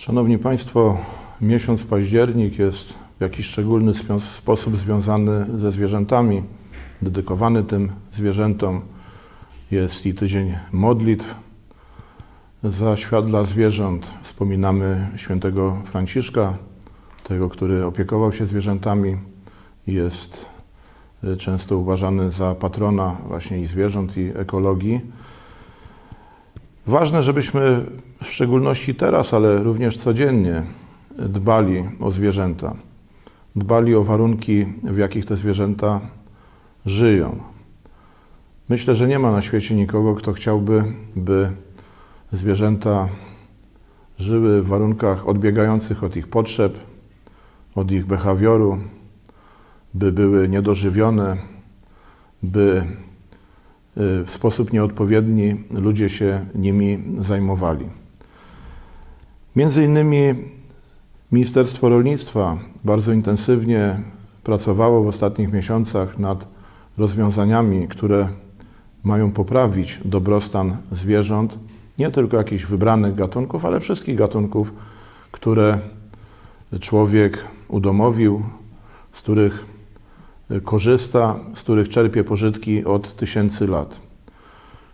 Szanowni Państwo, miesiąc październik jest w jakiś szczególny sposób związany ze zwierzętami, dedykowany tym zwierzętom. Jest i tydzień modlitw za świat dla zwierząt. Wspominamy świętego Franciszka, tego, który opiekował się zwierzętami. Jest y, często uważany za patrona właśnie i zwierząt, i ekologii. Ważne, żebyśmy w szczególności teraz, ale również codziennie dbali o zwierzęta. Dbali o warunki, w jakich te zwierzęta żyją. Myślę, że nie ma na świecie nikogo, kto chciałby, by zwierzęta żyły w warunkach odbiegających od ich potrzeb, od ich behawioru, by były niedożywione, by w sposób nieodpowiedni ludzie się nimi zajmowali. Między innymi Ministerstwo Rolnictwa bardzo intensywnie pracowało w ostatnich miesiącach nad rozwiązaniami, które mają poprawić dobrostan zwierząt, nie tylko jakichś wybranych gatunków, ale wszystkich gatunków, które człowiek udomowił, z których korzysta, z których czerpie pożytki od tysięcy lat.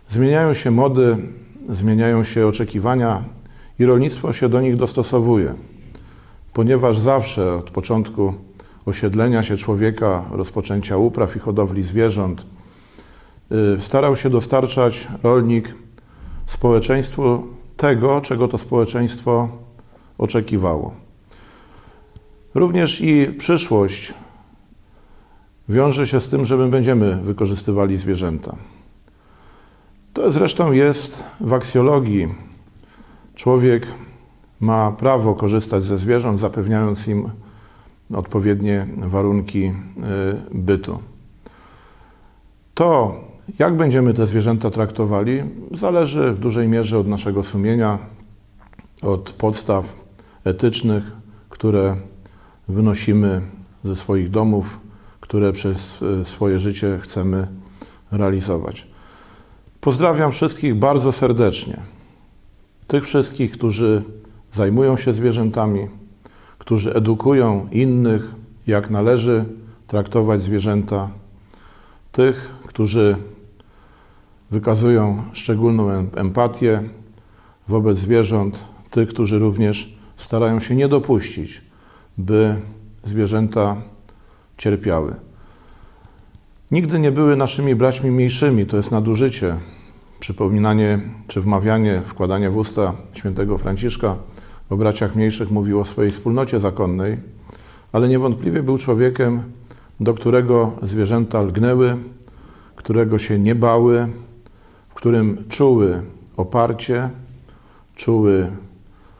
Zmieniają się mody, zmieniają się oczekiwania i rolnictwo się do nich dostosowuje, ponieważ zawsze od początku osiedlenia się człowieka, rozpoczęcia upraw i hodowli zwierząt, y, starał się dostarczać rolnik społeczeństwu tego, czego to społeczeństwo oczekiwało. Również i przyszłość wiąże się z tym, że my będziemy wykorzystywali zwierzęta. To zresztą jest w aksjologii. Człowiek ma prawo korzystać ze zwierząt, zapewniając im odpowiednie warunki y, bytu. To, jak będziemy te zwierzęta traktowali, zależy w dużej mierze od naszego sumienia, od podstaw etycznych, które wynosimy ze swoich domów, które przez y, swoje życie chcemy realizować. Pozdrawiam wszystkich bardzo serdecznie. Tych wszystkich, którzy zajmują się zwierzętami, którzy edukują innych, jak należy traktować zwierzęta, tych, którzy wykazują szczególną em- empatię wobec zwierząt, tych, którzy również starają się nie dopuścić, by zwierzęta cierpiały. Nigdy nie były naszymi braćmi mniejszymi, to jest nadużycie. Przypominanie czy wmawianie, wkładanie w usta świętego Franciszka o braciach mniejszych mówił o swojej wspólnocie zakonnej, ale niewątpliwie był człowiekiem, do którego zwierzęta lgnęły, którego się nie bały, w którym czuły oparcie, czuły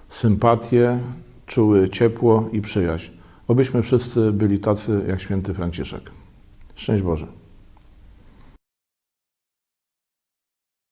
sympatię, czuły ciepło i przyjaźń. Obyśmy wszyscy byli tacy jak święty Franciszek. Szczęść Boże.